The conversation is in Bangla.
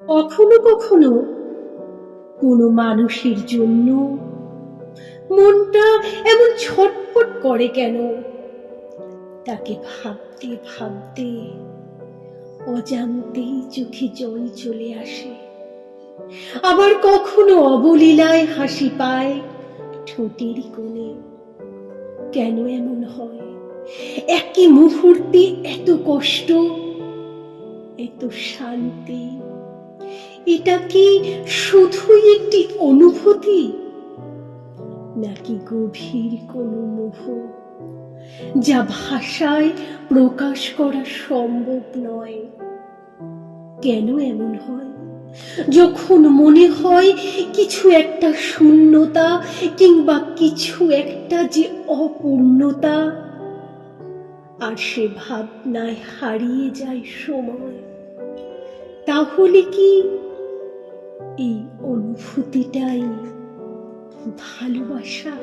কখনো কখনো কোনো মানুষের জন্য মনটা এমন ছটফট করে কেন? তাকে ভাবতে ভাবতে, অজান্তেই চোখে জল চলে আসে। আবার কখনো অবলীলায় হাসি পায় ঠোঁটের কোণে। কেন এমন হয়? একই মুহূর্তে এত কষ্ট, এত শান্তি এটা কি শুধুই একটি অনুভূতি? নাকি গভীর কোনো মোহ যা ভাষায় প্রকাশ করা সম্ভব নয়? কেন এমন হয়? যখন মনে হয় কিছু একটা শূন্যতা কিংবা কিছু একটা যে অপূর্ণতা, আর সে ভাবনায় হারিয়ে যায় সময়, তাহলে কি এই অনুভূতিটাই ভালোবাসা।